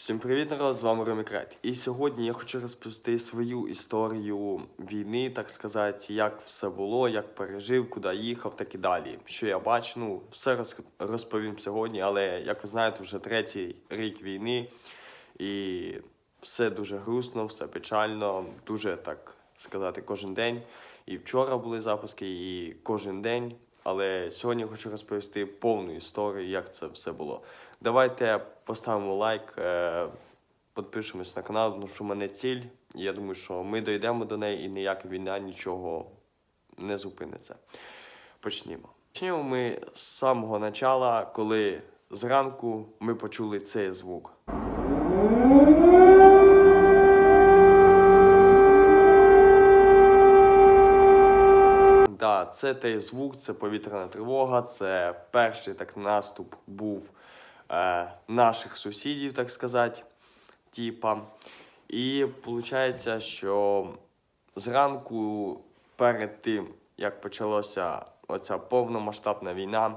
Всім привіт, народ! З вами Ромікрат. І сьогодні я хочу розповісти свою історію війни, так сказати, як все було, як пережив, куди їхав, так і далі. Що я бачу, ну, все роз- розповім сьогодні, але як ви знаєте, вже третій рік війни, і все дуже грустно, все печально, дуже так сказати, кожен день. І вчора були запуски, і кожен день. Але сьогодні хочу розповісти повну історію, як це все було. Давайте поставимо лайк, е, підпишемось на канал, тому що в мене ціль. Я думаю, що ми дійдемо до неї і ніяка війна нічого не зупиниться. Почнімо. Почнімо ми з самого начала, коли зранку ми почули цей звук. Це той звук, це повітряна тривога, це перший так наступ був е, наших сусідів, так сказати, Тіпа. І виходить, що зранку перед тим, як почалася оця повномасштабна війна,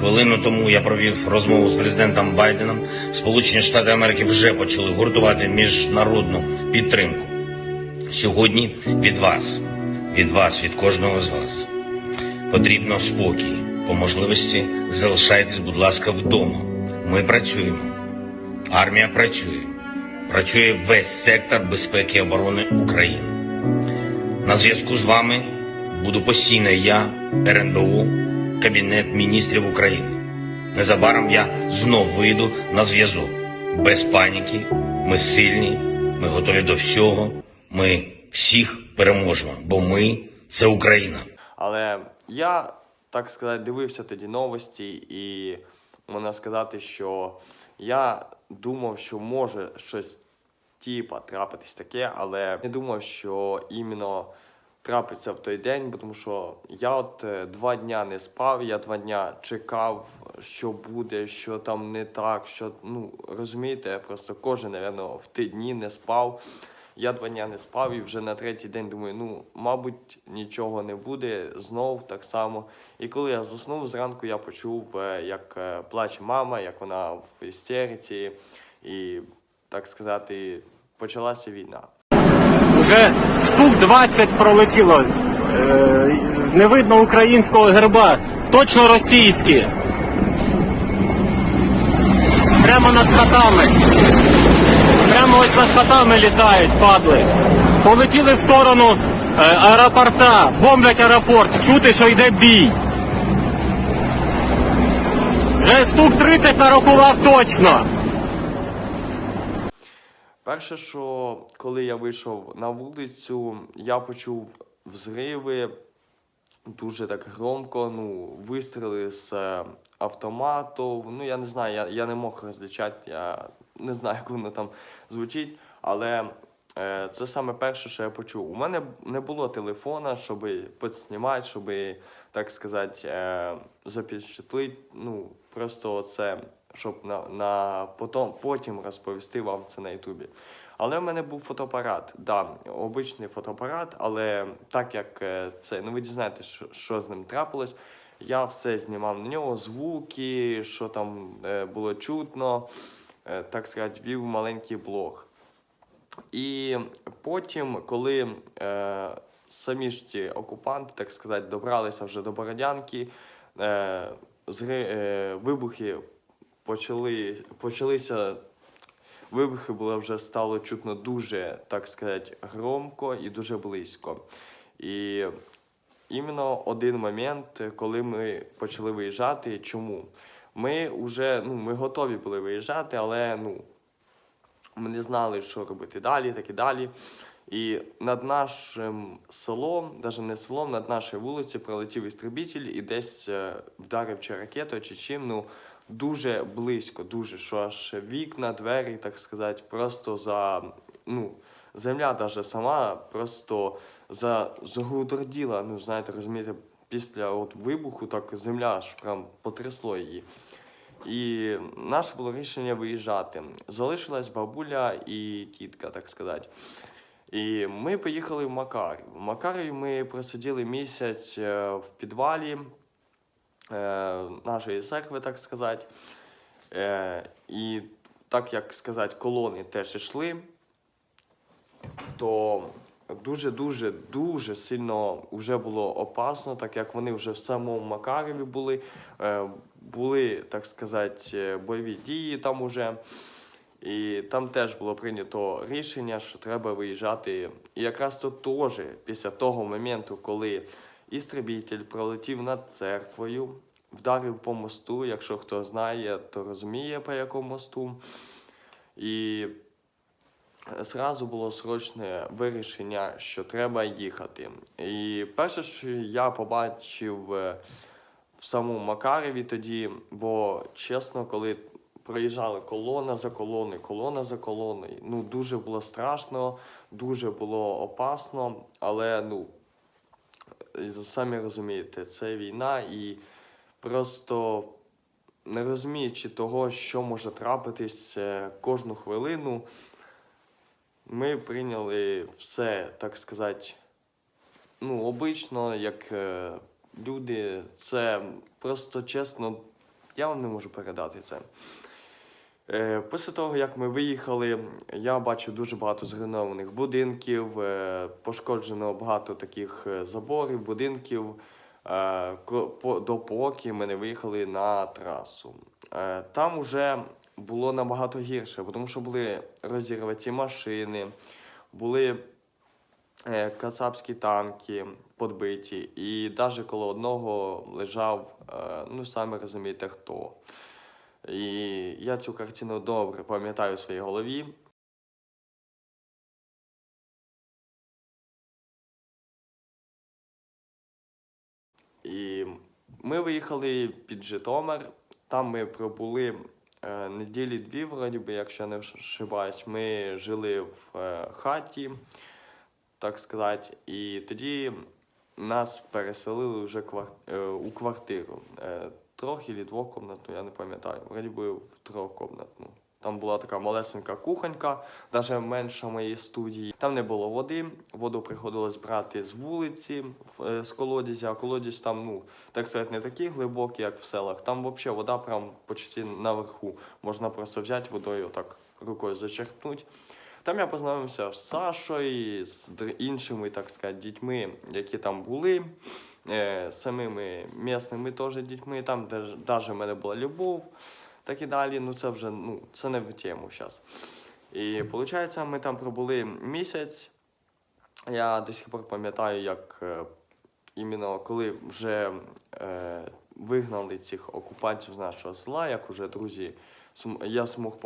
Хвилину тому я провів розмову з президентом Байденом. Сполучені Штати Америки вже почали гуртувати міжнародну підтримку. Сьогодні від вас, від вас, від кожного з вас потрібно спокій. По можливості залишайтесь, будь ласка, вдома. Ми працюємо. Армія працює. Працює весь сектор безпеки і оборони України. На зв'язку з вами буду постійно я, РНБУ, Кабінет міністрів України. Незабаром я знов вийду на зв'язок. Без паніки, ми сильні, ми готові до всього. Ми всіх переможемо, бо ми це Україна. Але я, так сказати, дивився тоді новості, і можна сказати, що я думав, що може щось типа трапитись таке, але не думав, що іменно трапиться в той день, тому що я от е, два дня не спав, я два дня чекав, що буде, що там не так, що ну розумієте, просто кожен, напевно, в ті дні не спав. Я два дня не спав і вже на третій день думаю, ну, мабуть, нічого не буде, знов так само. І коли я заснув зранку, я почув, е, як е, плаче мама, як вона в істериці, і, так сказати, почалася війна. Вже штук 20 пролетіло. Е, не видно українського герба. Точно російські. Прямо над хатами. Прямо ось над хатами літають, падли. Полетіли в сторону е, аеропорта, бомблять аеропорт. Чути, що йде бій. Вже штук 30 нарахував точно. Перше, що коли я вийшов на вулицю, я почув взриви дуже так громко, ну, вистріли з е, автомату. Ну, я не знаю, я, я не мог розлічати, я не знаю, як воно там звучить, але е, це саме перше, що я почув. У мене не було телефона, щоб підснімати, щоб, так сказати, е, запечатлити. Ну, просто це, щоб на, на потом, потім розповісти вам це на Ютубі. Але в мене був фотоапарат, да, обичний фотоапарат, але так як е, це, ну ви дізнаєтесь, що, що з ним трапилось, я все знімав на нього, звуки, що там е, було чутно, е, так сказати, вів маленький блог. І потім, коли е, самі ж ці окупанти, так сказати, добралися вже до Бородянки, е, зри, е, вибухи почали, почалися. Вибухи було вже стало чутно дуже, так сказати, громко і дуже близько. І іменно один момент, коли ми почали виїжджати, чому? Ми вже ну, ми готові були виїжджати, але ну, ми не знали, що робити далі, так і далі. І над нашим селом, навіть не селом, над нашою вулицею пролетів істребитель і десь е, вдарив чи ракетою, чи чим. Ну, дуже близько, дуже, що аж вікна, двері, так сказати, просто за, ну, земля даже сама просто за, загудорділа, ну знаєте, розумієте, після от вибуху так земля аж прям потрясло її. І наше було рішення виїжджати. Залишилась бабуля і тітка, так сказати. І ми поїхали в Макарів. В Макарі ми просиділи місяць е, в підвалі нашої церкви, так сказати. Е, і так як сказати, колони теж йшли, то дуже-дуже дуже сильно вже було опасно, так як вони вже в самому Макареві були, е, були, так сказати, е, бойові дії там уже. І там теж було прийнято рішення, що треба виїжджати. І якраз то теж після того моменту, коли істребітель пролетів над церквою, вдарив по мосту. Якщо хто знає, то розуміє по якому мосту. І зразу було срочне вирішення, що треба їхати. І перше, що я побачив е, в самому Макареві тоді, бо чесно, коли проїжджали колона за колоною, колона за колоною, ну дуже було страшно, дуже було опасно, але ну самі розумієте, це війна і просто не розуміючи того, що може трапитись кожну хвилину, ми прийняли все, так сказати, ну, обично, як е, люди, це просто чесно, я вам не можу передати це. Е, Після того, як ми виїхали, я бачив дуже багато зруйнованих будинків, е, пошкоджено багато таких е, заборів, будинків, допоки ми не виїхали на трасу. Там вже було набагато гірше, тому що були розірвані машини, були кацапські танки подбиті, і навіть коло одного лежав, ну самі розумієте, хто. І я цю картину добре пам'ятаю в своїй голові. І ми виїхали під Житомир. Там ми пробули е, неділі дві, вроді би, якщо не ошибаюсь. Ми жили в е, хаті, так сказати, і тоді нас переселили вже квар... е, у квартиру. Е, трьох і двокомнатну, я не пам'ятаю. Вроді би в трьохкомнатну. Там була така малесенька кухонька, навіть менша моєї студії. Там не було води, воду приходилось брати з вулиці, е, з колодязя, а колодязь там, ну, так сказати, не такий глибокий, як в селах. Там взагалі вода прям почти наверху. Можна просто взяти водою, так рукою зачерпнути. Там я познайомився з Сашою, з іншими, так сказати, дітьми, які там були, е, самими місними теж дітьми. Там навіть в мене була любов, так і далі. Ну це вже ну, це не в тему зараз. І виходить, ми там пробули місяць. Я до сих пор пам'ятаю, як е, іменно коли вже е, вигнали цих окупантів з нашого села, як уже друзі, я змог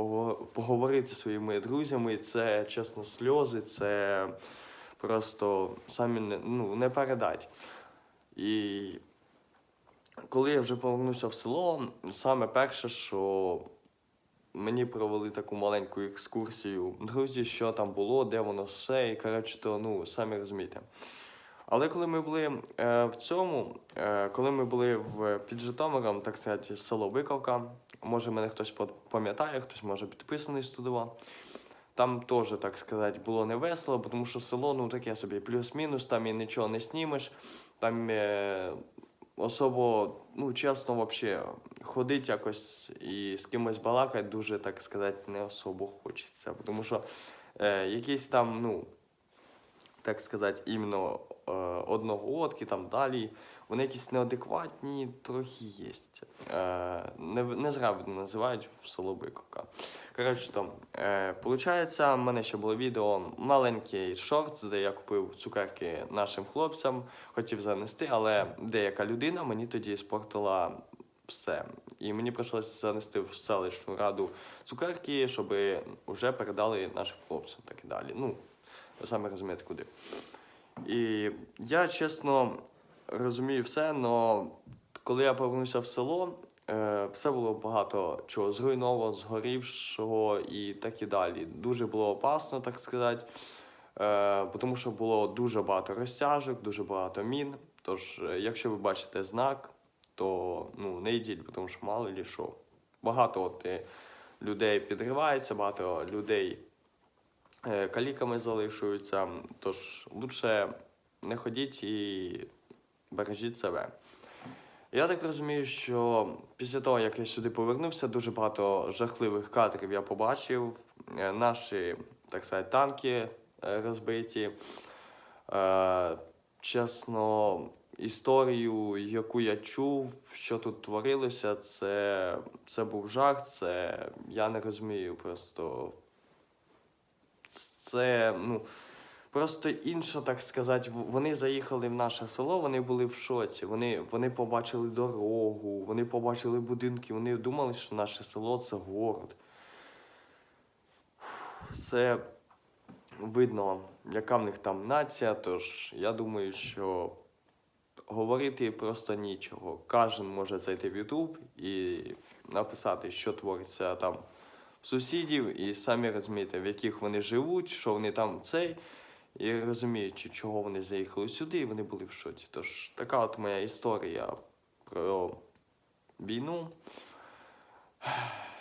поговорити зі своїми друзями. Це чесно сльози, це просто самі не, ну, не передать. І коли я вже повернувся в село, саме перше, що мені провели таку маленьку екскурсію. Друзі, що там було, де воно все, і коротше, то ну, самі розумієте. Але коли ми були е, в цьому, е, коли ми були в під Житомиром, так сказати, село Биковка, може мене хтось пам'ятає, хтось може підписаний студував. Там теж, так сказати, було не весело, тому що село, ну таке собі, плюс-мінус, там і нічого не знімеш. Там е, особо, ну чесно, взагалі, ходить якось і з кимось балакати дуже, так сказати, не особо хочеться. Тому що е, якісь там, ну, так сказати, іменно е, одногодки, там далі, вони якісь неадекватні, трохи є. Е, не, не зря називають село Биковка. Коротше, там, е, получається, в мене ще було відео маленький шорт, де я купив цукерки нашим хлопцям, хотів занести, але деяка людина мені тоді спортила все. І мені прийшлося занести в селищну раду цукерки, щоб вже передали нашим хлопцям так і далі. Ну, самі розумієте куди. І я чесно розумію все, але коли я повернувся в село, е, все було багато чого зруйновано, згорівшого і так і далі. Дуже було опасно, так сказати. Е, тому що було дуже багато розтяжок, дуже багато мін. Тож, е, якщо ви бачите знак, то ну, не йдіть, тому що мало лі що. Багато от, людей підривається, багато людей каліками залишуються. Тож лучше не ходіть і бережіть себе. Я так розумію, що після того, як я сюди повернувся, дуже багато жахливих кадрів я побачив. Е, Наші, так сказати, танки е, розбиті. Е, Чесно, історію, яку я чув, що тут творилося, це, це був жах, це я не розумію просто. Це, ну, просто інше, так сказати, вони заїхали в наше село, вони були в шоці. Вони, вони побачили дорогу, вони побачили будинки, вони думали, що наше село це город. Це видно, яка в них там нація, тож я думаю, що говорити просто нічого. Кожен може зайти в YouTube і написати, що твориться там сусідів, і самі розумієте, в яких вони живуть, що вони там цей. І розуміючи, чого вони заїхали сюди, і вони були в шоці. Тож така от моя історія про війну.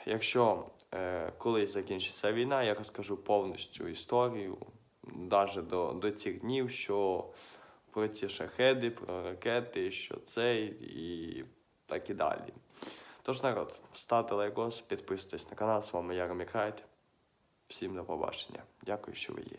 Якщо е, колись закінчиться війна, я розкажу повністю історію, навіть до, до цих днів, що про ті шахеди, про ракети, що це і так і далі. Тож, народ, ставте лайкос, підписуйтесь на канал. З вами Яромір Райт. Всім до побачення. Дякую, що ви є.